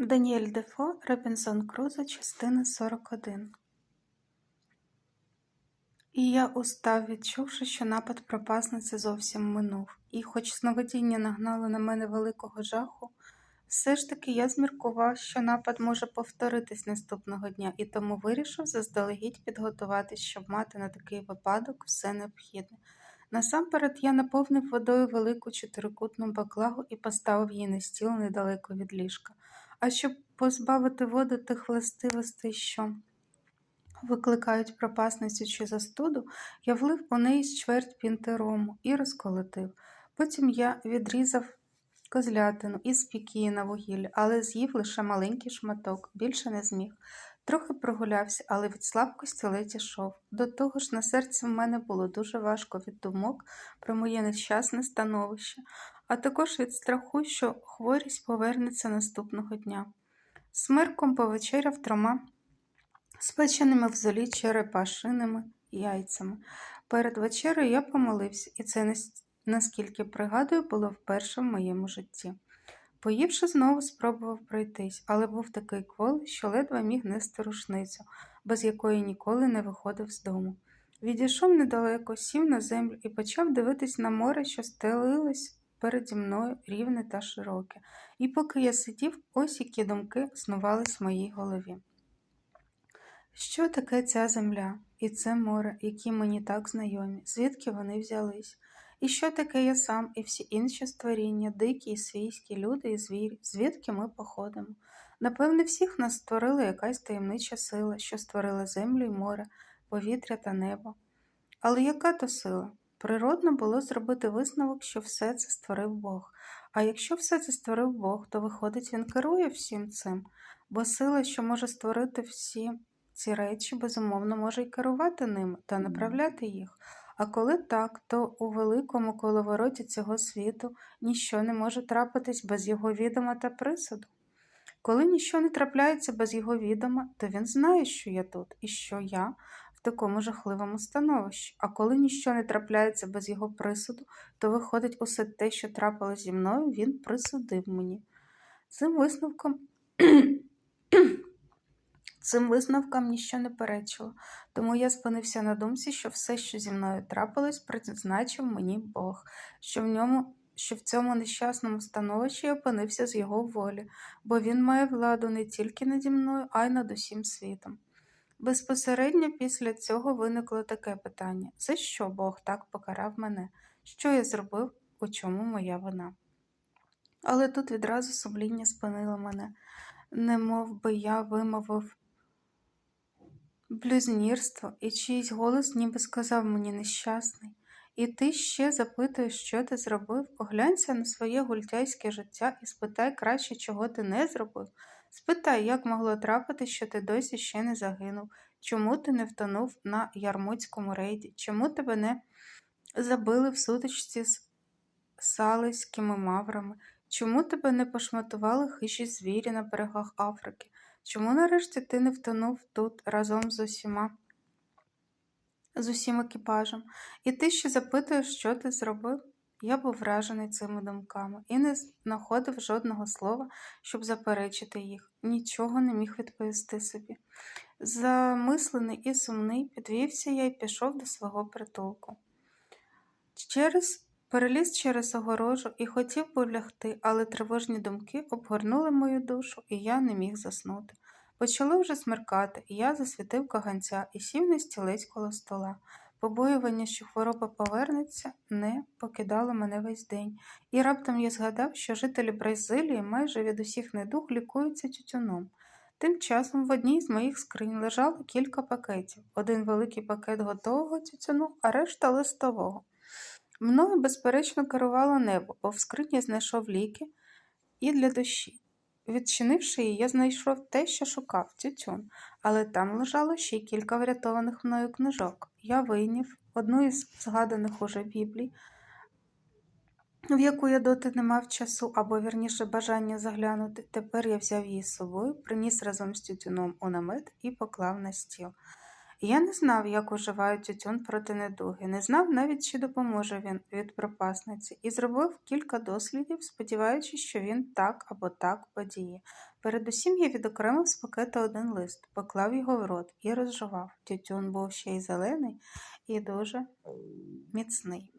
Даніель Дефо, Робінзон Крузо, частина 41 І я устав, відчувши, що напад пропасниці зовсім минув, і, хоч сновидіння нагнало на мене великого жаху, все ж таки я зміркував, що напад може повторитись наступного дня, і тому вирішив заздалегідь підготуватись, щоб мати на такий випадок все необхідне. Насамперед я наповнив водою велику чотирикутну баклагу і поставив її на стіл недалеко від ліжка. А щоб позбавити воду тих властивостей, що викликають пропасницю чи застуду, я влив у неї з чверть пінти рому і розколотив. Потім я відрізав козлятину і спік її на вугілля, але з'їв лише маленький шматок, більше не зміг. Трохи прогулявся, але від слабкості ледь ішов. До того ж, на серці в мене було дуже важко від думок про моє нещасне становище, а також від страху, що хворість повернеться наступного дня. Смирком повечеряв трьома спеченими в золі черепашиними яйцями. Перед вечерею я помолився, і це, наскільки пригадую, було вперше в моєму житті. Поївши, знову спробував пройтись, але був такий кволий, що ледве міг нести рушницю, без якої ніколи не виходив з дому. Відійшов недалеко, сів на землю і почав дивитись на море, що стелилось переді мною рівне та широке, і поки я сидів, ось які думки снувались в моїй голові. Що таке ця земля і це море, які мені так знайомі, звідки вони взялись? І що таке я сам, і всі інші створіння, дикі і свійські, люди і звірі, звідки ми походимо? Напевне, всіх нас створила якась таємнича сила, що створила землю і море, повітря та небо. Але яка то сила? Природно було зробити висновок, що все це створив Бог. А якщо все це створив Бог, то виходить, він керує всім цим, бо сила, що може створити всі ці речі, безумовно, може й керувати ними та направляти їх. А коли так, то у великому коловороті цього світу ніщо не може трапитись без його відома та присуду. Коли ніщо не трапляється без його відома, то він знає, що я тут і що я в такому жахливому становищі. А коли ніщо не трапляється без його присуду, то виходить усе те, що трапилось зі мною, він присудив мені. Цим висновком Цим висновкам ніщо не перечило, тому я спинився на думці, що все, що зі мною трапилось, призначив мені Бог, що в ньому. Що в цьому нещасному становищі опинився з його волі, бо він має владу не тільки наді мною, а й над усім світом. Безпосередньо після цього виникло таке питання за що Бог так покарав мене? Що я зробив, у чому моя вина? Але тут відразу сумління спинило мене, немов би я вимовив блюзнірство, і чийсь голос ніби сказав мені нещасний. І ти ще запитуєш, що ти зробив, поглянься на своє гультяйське життя і спитай краще, чого ти не зробив. Спитай, як могло трапити, що ти досі ще не загинув, чому ти не втонув на ярмуцькому рейді, чому тебе не забили в сутичці з салиськими маврами, чому тебе не пошматували хижі звірі на берегах Африки, Чому нарешті ти не втонув тут разом з усіма, з усім екіпажем? І ти ще запитуєш, що ти зробив? Я був вражений цими думками і не знаходив жодного слова, щоб заперечити їх, нічого не міг відповісти собі. Замислений і сумний, підвівся я і пішов до свого притулку. Через Переліз через огорожу і хотів би лягти, але тривожні думки обгорнули мою душу, і я не міг заснути. Почало вже смеркати, і я засвітив каганця і сів на стілець коло стола. Побоювання, що хвороба повернеться, не покидало мене весь день, і раптом я згадав, що жителі Бразилії майже від усіх недуг лікуються тютюном. Тим часом в одній з моїх скринь лежало кілька пакетів один великий пакет готового тютюну, а решта листового. Мною, безперечно, керувало небо, бо в скрині знайшов ліки і для душі. Відчинивши її, я знайшов те, що шукав тютюн, але там лежало ще й кілька врятованих мною книжок. Я вийняв одну із згаданих уже біблій, в яку я доти не мав часу або вірніше бажання заглянути. Тепер я взяв її з собою, приніс разом з тютюном у намет і поклав на стіл. Я не знав, як уживають тютюн проти недуги, не знав навіть, чи допоможе він від пропасниці, і зробив кілька дослідів, сподіваючись, що він так або так подіє. Передусім я відокремив з пакета один лист, поклав його в рот і розжував. Тютюн був ще й зелений і дуже міцний.